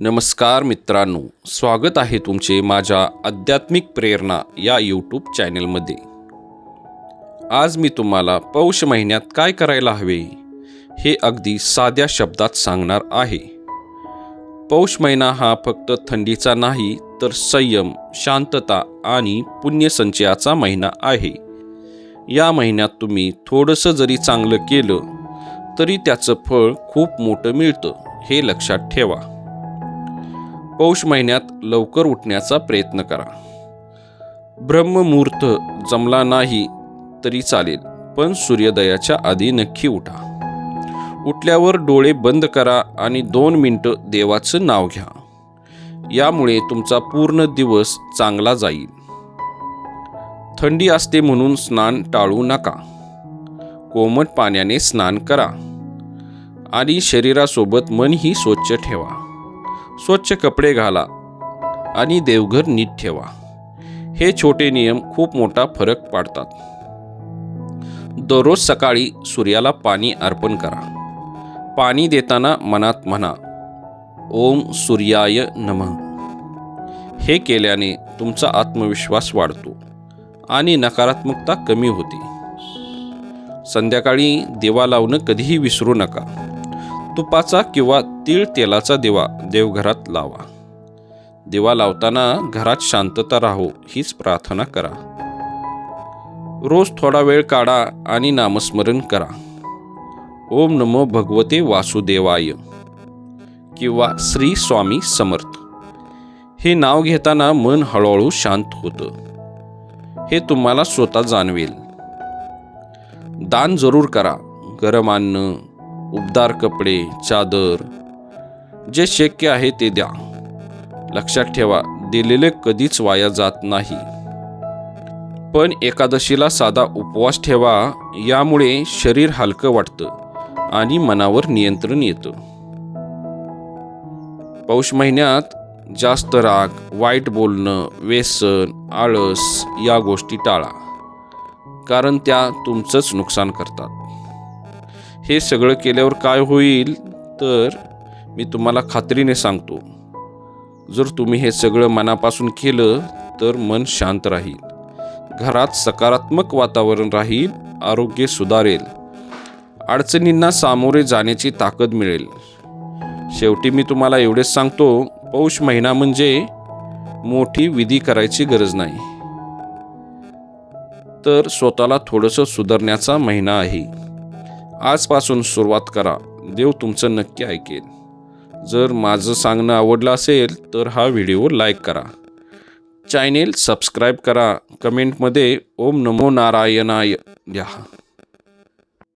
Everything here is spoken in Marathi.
नमस्कार मित्रांनो स्वागत आहे तुमचे माझ्या आध्यात्मिक प्रेरणा या यूट्यूब चॅनलमध्ये. आज मी तुम्हाला पौष महिन्यात काय करायला हवे हे अगदी साध्या शब्दात सांगणार आहे. पौष महिना हा फक्त थंडीचा नाही तर संयम शांतता आणि पुण्यसंचयाचा महिना आहे. या महिन्यात तुम्ही थोडंसं जरी चांगलं केलं तरी त्याचं फळ खूप मोठं मिळतं हे लक्षात ठेवा. पौष महिन्यात लवकर उठण्याचा प्रयत्न करा. ब्रह्ममुहूर्त जमला नाही तरी चालेल पण सूर्योदयाच्या आधी नक्की उठा. उठल्यावर डोळे बंद करा आणि दोन मिनटं देवाचं नाव घ्या. यामुळे तुमचा पूर्ण दिवस चांगला जाईल. थंडी असते म्हणून स्नान टाळू नका. कोमट पाण्याने स्नान करा. आणि शरीरासोबत मनही स्वच्छ ठेवा. स्वच्छ कपडे घाला आणि देवघर नीट ठेवा. हे छोटे नियम खूप मोठा फरक पाडतात. दररोज सकाळी सूर्याला पाणी अर्पण करा. पाणी देताना मनात म्हणा ओम सूर्याय नम. हे केल्याने तुमचा आत्मविश्वास वाढतो आणि नकारात्मकता कमी होते. संध्याकाळी दिवा लावणं कधीही विसरू नका. तुपाचा किंवा तीळ तेलाचा दिवा देवघरात लावा. दिवा लावताना घरात शांतता राहो हीच प्रार्थना करा. रोज थोडा वेळ काढा आणि नामस्मरण करा. ओम नमो भगवते वासुदेवाय किंवा श्री स्वामी समर्थ. हे नाव घेताना मन हळूहळू शांत होतं. हे तुम्हाला स्वतः जाणवेल. दान जरूर करा गरम अन्न उबदार कपडे चादर. जे शक्य आहे ते द्या. लक्षात ठेवा दिलेले कधीच वाया जात नाही. पण एकादशीला साधा उपवास ठेवा यामुळे शरीर हलकं वाटतं आणि मनावर नियंत्रण येतं. पौष महिन्यात जास्त राग वाईट बोलणं व्यसन आळस या गोष्टी टाळा. कारण त्या तुमचंच नुकसान करतात. हे सगळं केल्यावर काय होईल? तर मी तुम्हाला खात्रीने सांगतो. जर तुम्ही हे सगळं मनापासून केलं तर मन शांत राहील. घरात सकारात्मक वातावरण राहील आरोग्य सुधारेल. अडचणींना सामोरे जाण्याची ताकद मिळेल. शेवटी मी तुम्हाला एवढेच सांगतो पौष महिना म्हणजे मोठी विधी करायची गरज नाही. तर स्वतःला थोडंसं सुधारण्याचा महिना आहे. आजपासून सुरुवात करा. देव तुमचं नक्की ऐकेल. जर माझं सांगणं आवडलं असेल तर हा व्हिडिओ लाईक करा. चॅनेल सबस्क्राईब करा. कमेंटमध्ये ओम नमो नारायणाय द्या